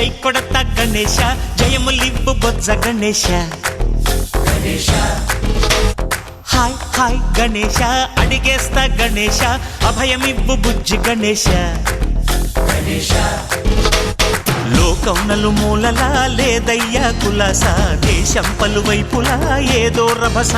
గణేశ జై కొడత గణేశ జయములివ్వు బొజ్జ గణేశ. హాయ్ హాయ్ గణేశ అడిగేస్తా గణేశ అభయమివ్వు బుజ్జి గణేశ. లోకం నలుమూలలా లేదయ్యా కులాస దేశం పలువైపులా ఏదో రభస.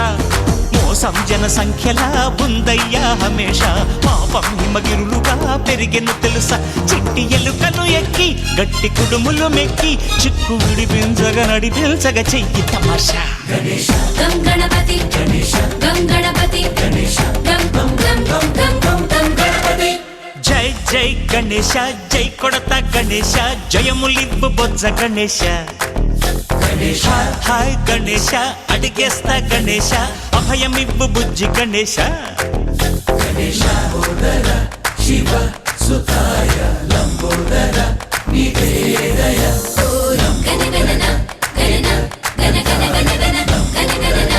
మోసం జన సంఖ్యలా ఉందయ్యా హమేష. పాపం హిమగిరులుగా పెరిగెను తెలుసా. చిట్టి ఎలుకలు ఎక్కి గట్టి కుడుములు మెక్కి చిక్కు విడిపించగా నడిపించగా చెయ్యి తమాషా. గణపతి జై జై గణేశ జై కొడత గణేశ జయములివ్వు బొజ్జ గణేశ. హాయ్ గణేశ అడిగేస్తా గణేశ. అభయమివ్వు బుజ్జి గణేశ. ఓం గణ గణన గణన గణ గణ గణ గణ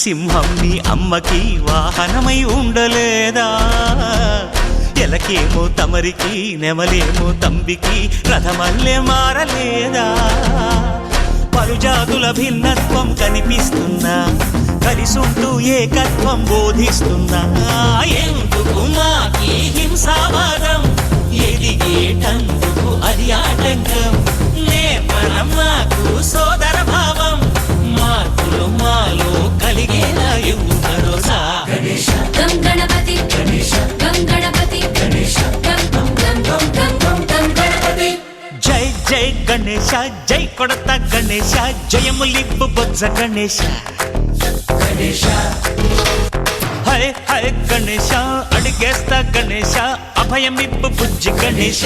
సింహం నీ అమ్మకి వాహనమై ఉండలేదా? ఎలకేమో తమరికి నెమలేమో తంబికి రథమల్లే మారలేదా? పలుజాతుల భిన్నత్వం కనిపిస్తున్నా కలిసుంటూ ఏకత్వం బోధిస్తున్నా ఎందుకు మాకి హింసావాదం? ఎదిగేటందుకు అది ఆటంకం. నేపరం మాకు సోదర భావం కలిగేలా ఇవ్వు భరోసా గం గణపతి గం గణపతి గం గం గం గం గం గం గం గణపతి జై జై గణేశ జై కొడత గణేశ జయములివ్వు బొజ్జ గణేశ హై హై గణేశ అడిగేస్తా గణేశ అభయమివ్వు బుజ్జి గణేశ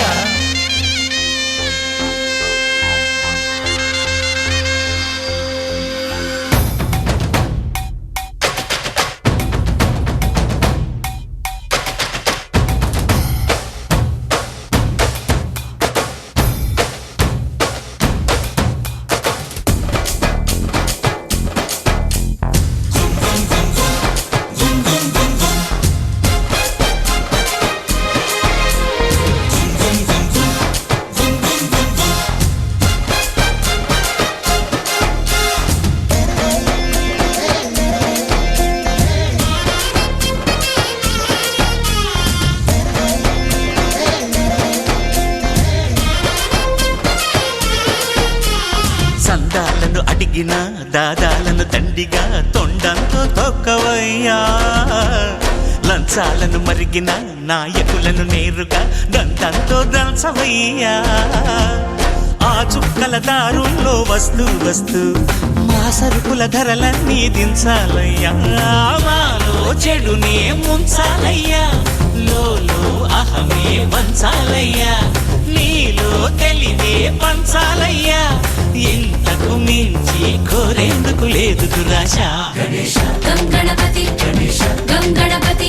లంచాలను మరిగిన నాయకులను నేరుగా దంతంతో దంచవయ్యా ఆ చుక్కల దారుల్లో వస్తూ వస్తూ మా సరుకుల ధరలన్నీ దించాలయ్యా. మాలో చెడునే ముంచాలయ్యా. లోలో అహమే వంచాలయ్యా. నీలో తెలివే పంచాలయ్యా. ఇంతకు మించి కోరేందుకు లేదు దురాశ. గం గణపతి గం గణపతి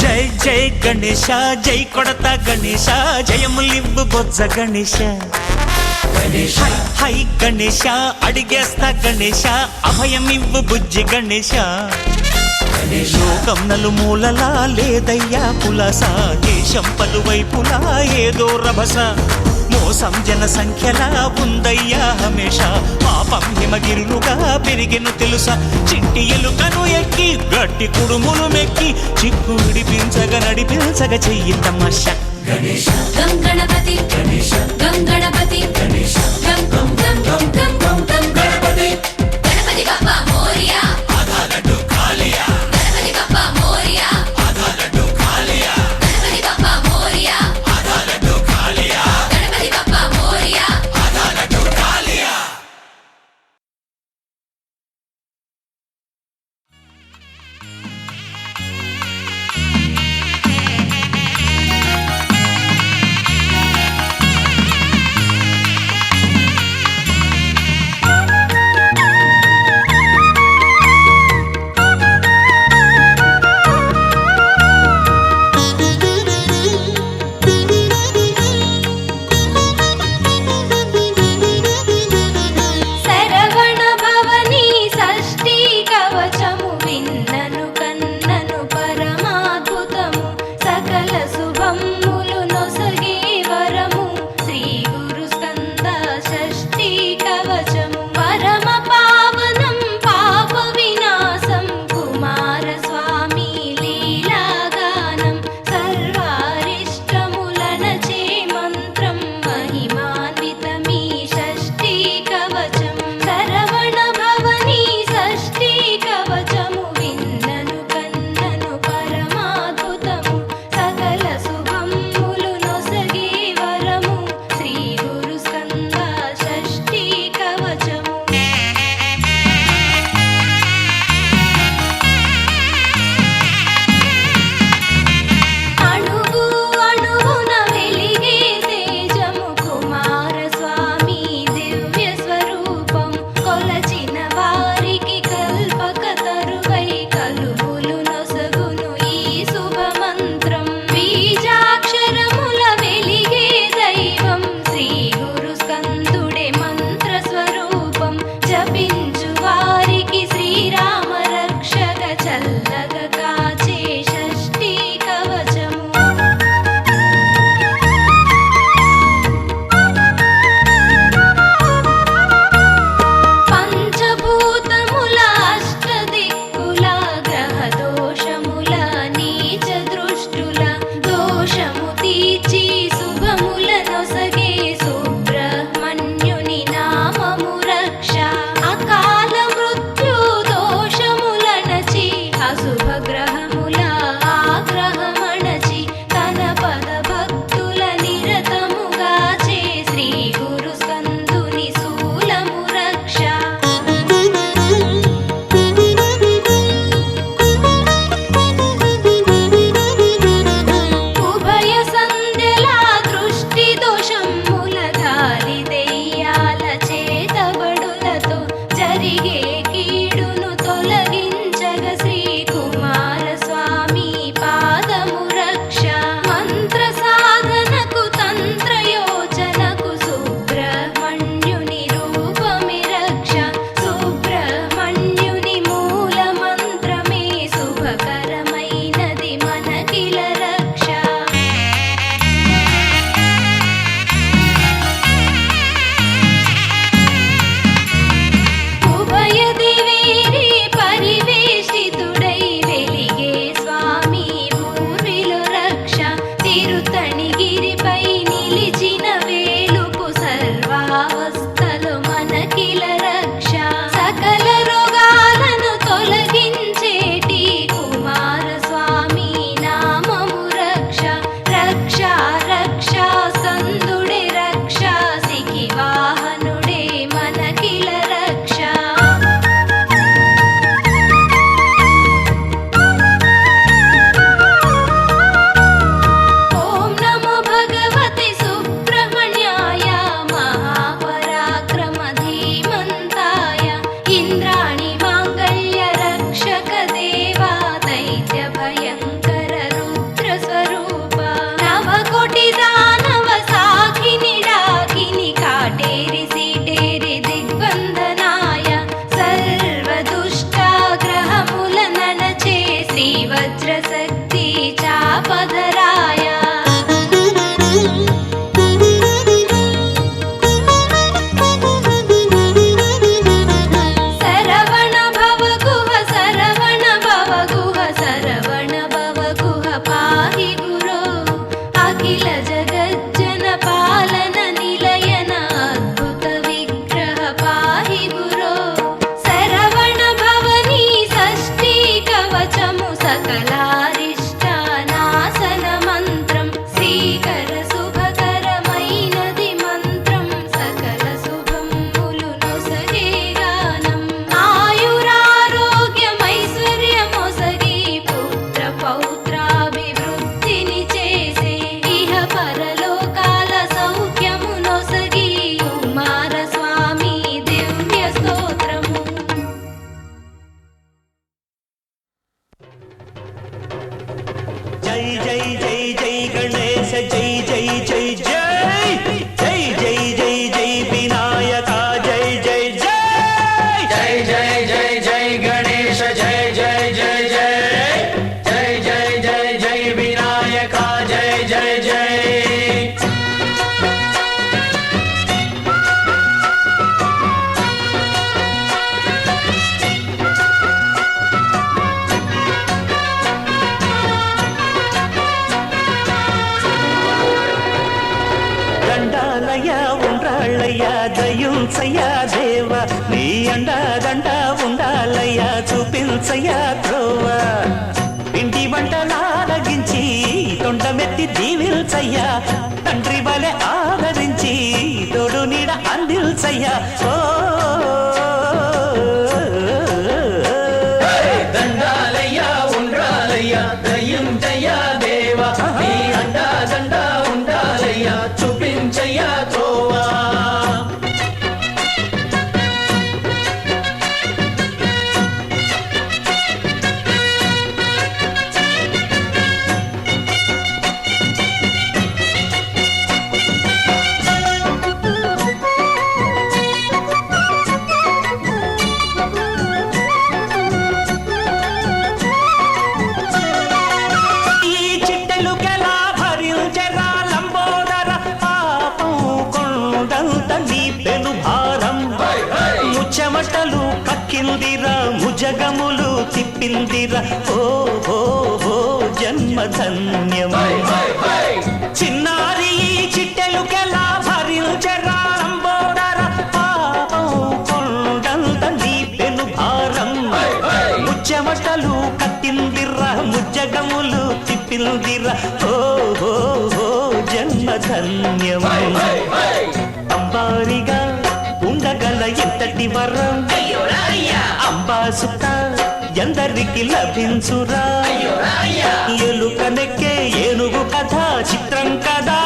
జై జై గణేశ జై కొడత గణేశ జయములివ్వు బొజ్జ గణేశ. హై గణేశ అడిగేస్తా గణేశ అభయమివ్వు బుజ్జి గణేశ. లోకం నలుమూలలా లేదయ్యా పులస. దేశం పలువైపులా ఏదో రభస. మోసం జన సంఖ్యలా ఉందయ్యా హమేష. పాపం హిమగిరులుగా పెరిగెను తెలుసా. చిట్టి ఎలుకను ఎక్కి గట్టి కుడుములు మెక్కి చిక్కు విడిపించగ నడిపించగ చెయ్యి తమాష. గం గణపతి. గం గణపతి. గం గణపతి. గణపతి బప్పా మోరియా. చూపించయ్యా దేవ నీ అండాదండ ఉండాలయ్యా చూపించయ్యా ద్రోవ ఇంటి వంటలారగించి తొండమెత్తి దీవిల్చయ్యా తండ్రి వలె ఆదరించి తోడు నీడ అందిల్చయ్యా ఓ తిప్పిందిరా ఓ ఓ ఓ జన్మధన్యం. చిన్నారి చిట్టెలుకెలా భరించరా? సంబోడరా పాపం కొండంత నీ పెను భారం. ముచ్చమటలు కట్టిందిరా ముజ్జగములు తిప్పిందిరా ఓ ఓ ఓ జన్మధన్యం. అంబారిగా ఉండగల ఎంతటి వరం? అంబాసుతా ఎందరికి లభించురా? ఎలుకనెక్కే ఏనుగు కథ చిత్రం కదా?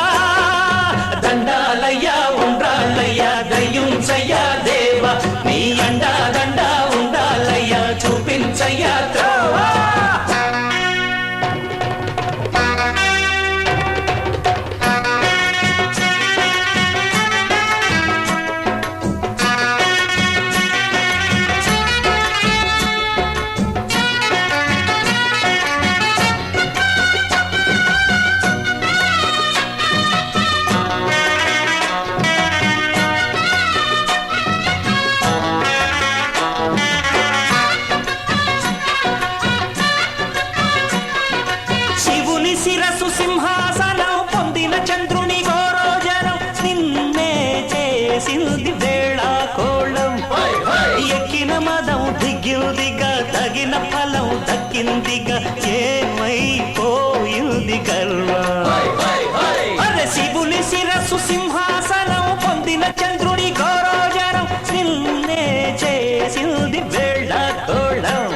దొరికిందిగా ఏమైపోయింది కల్వా అరే శివుని శిరస్సు సింహాసనం పొందిన చంద్రుడి గౌరవజనం నిన్నే చేసింది వేళ్ళ తోళం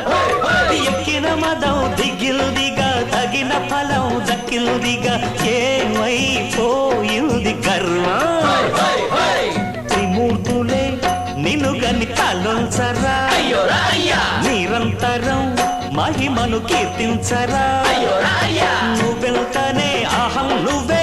ఎక్కిన మదం దిగిల్దిగా తగిన ఫలం దక్కిల్దిగా ఏమైపో నన్ను కీర్తించరా? నువ్వెంతనే అహం నువ్వే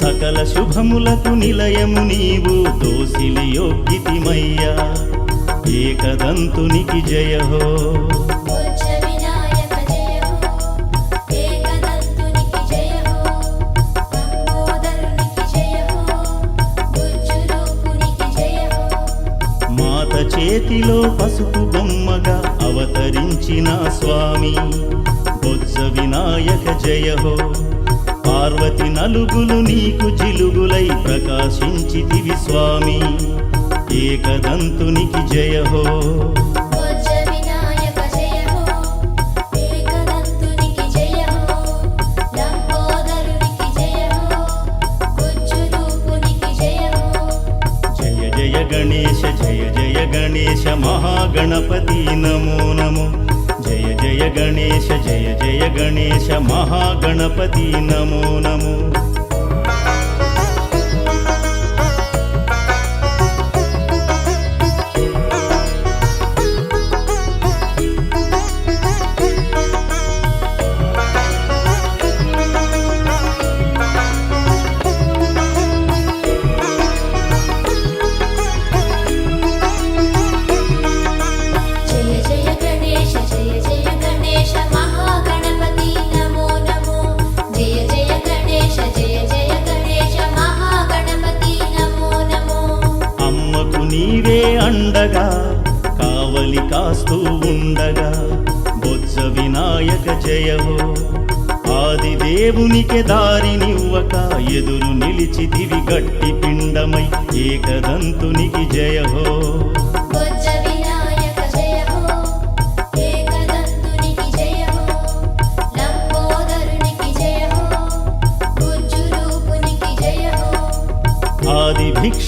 సకల శుభములకు నిలయము నీవు దోసిలి యోగ్యతిమయ్యా. ఏకదంతునికి జయహో. మాత చేతిలో పసుపు బొమ్మగా అవతరించిన స్వామి బొజ్జ వినాయక జయహో. పార్వతి నలుగులు నీకు చిలుగులై ప్రకాశించితివి స్వామి. ఏకదంతునికి జయహో. గణేశ జయ జయ గణేశ మహాగణపతి నమో నమో. జయ జయ గణేశ జయ జయ గణేశ మహాగణపతి నమో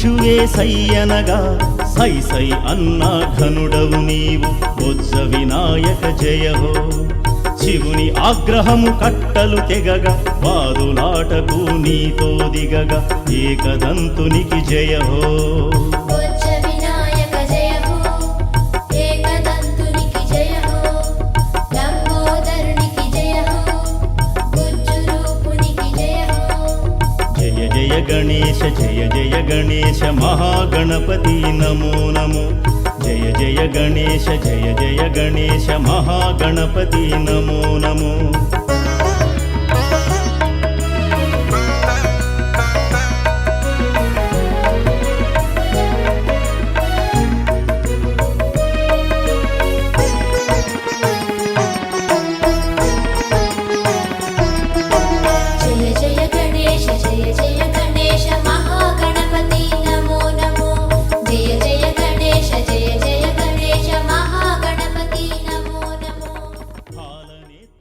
శిశువే సయ్యనగా సై సై అన్నా ఘనుడవు నీవు బొజ్జ వినాయక జయహో. శివుని ఆగ్రహము కట్టలు తెగగ వాదులాటకు నీతో దిగగ ఏకదంతునికి జయహో. గణేశ మహాగణపతి నమో నమో. జయ జయ గణేశ జయ జయ గణేశ మహాగణపతి నమో నమో.